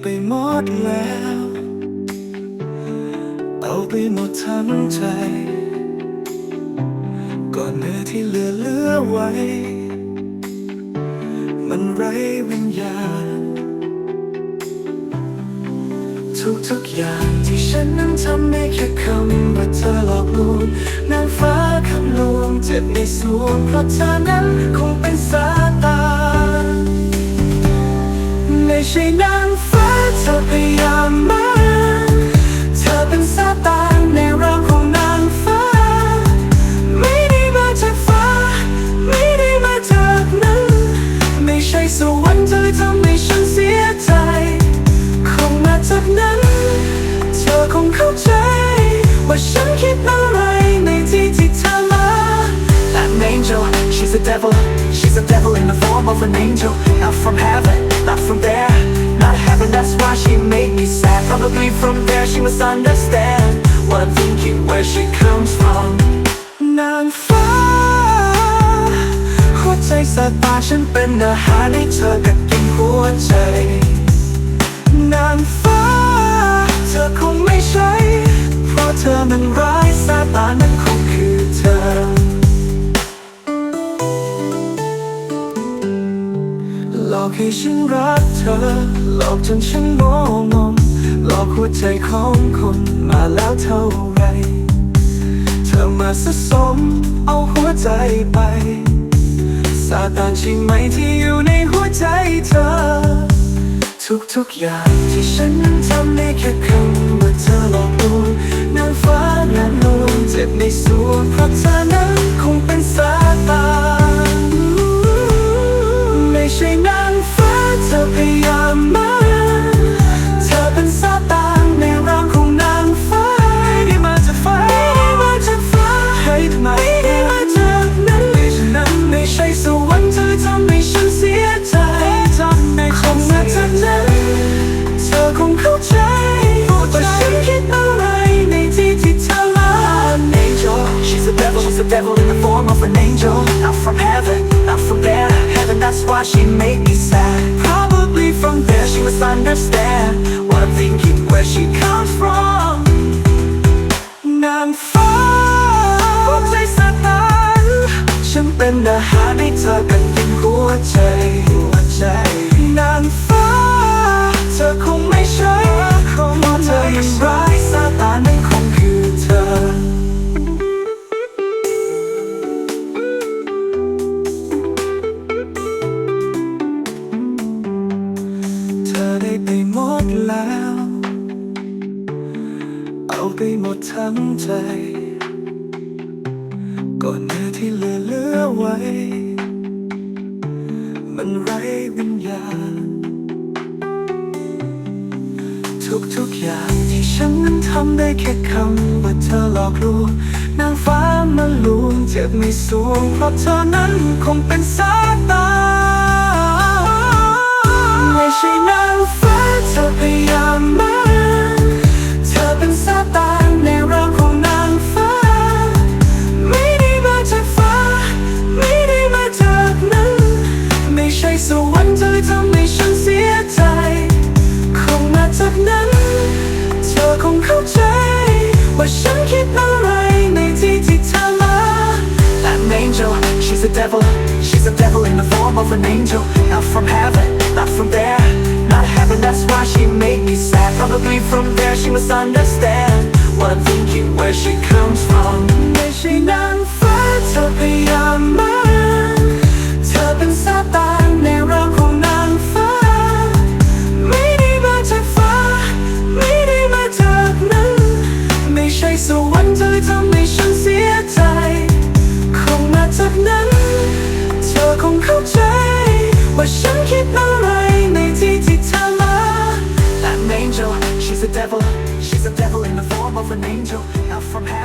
ไปหมดแล้วเอาไปหมดทั้งใจ ก่อนเนื้อที่เหลือเหลือไว้ มันไร้วิญญาณ ทุกทุกอย่างที่ฉันนั้นทำได้แค่คำว่าเธอหลอกลวงนางฟ้าคำลวงเจ็บในสวงเพราะเธอนั้นคงเป็นซาตาน ไม่ใช่นางฟ้า เธอพยายามมาเธอเป็นซาตานในร่างของนางฟ้า ไม่ได้มาจากฟ้า ไม่ได้มาจากนั้น ไม่ใช่สวรรค์เธอทำให้ฉันเสียใจ คงมาจากนั้น เธอคงเข้าใจ ว่าฉันคิดอะไรในที่ที่เธอมา An angel, she's a devil She's a devil in the form of an angel Not from heaven, not from there but that's why she made me sad Probably from there she must understand What I'm thinking, where she comes from นางฟ้า หัวใจสตาฉันเป็นอาหารให้เธอกัดกินหัวใจ นางฟ้า เธอคงไม่ใช่ เพราะเธอมันร้ายสายตานั้นคงคือเธอ หลอกให้ฉันรักเธอ หลอกจนฉันโง่งงหลอกหัวใจของคนมาแล้วเท่าไร เธอมาสะสมเอาหัวใจไปซาตานใช่ไหมที่อยู่ในหัวใจเธอ ทุกๆอย่างที่ฉันนั้นทำได้แค่คำ me sad Probably from there she must understand What I'm thinking, where she comes from นางฟ้าหัวใจสาตานฉันเป็นอาหารให้เธอกันกินหัวใจหัวใจนางฟ้า เธอคงไม่ใช่คงเพราะเธอยังร้า แล้ว เอาไปหมดทั้งใจ ก่อนเนื้อที่เหลือเหลือไว้ มันไร้วิญญาณ ทุกๆอย่างที่ฉันนั้นทำได้แค่คำว่าเธอหลอกลวงนางฟ้ามาลวงเจ็บไม่สวงเพราะเธอนั้นคงเป็นซาตานไม่ใช่นางฟ้า เธอพยายามมากเธอเป็นซาตานในร่างของนางฟ้า ไม่ได้มาจากฟ้า ไม่ได้มาจากนั้น ไม่ใช่สวรรค์เธอทำให้ฉันเสียใจ คงมาจากนั้น เธอคงเข้าใจ ว่าฉันคิดอะไรในที่ที่เธอมา I'm An angel, she's a devil She's a devil in the form of an angel Not from heaven, not from there Probably from there she must understand What I'm thinking, where she comes from ไม่ใช่นางฟ้าเธอพยาย an angel Not from heaven,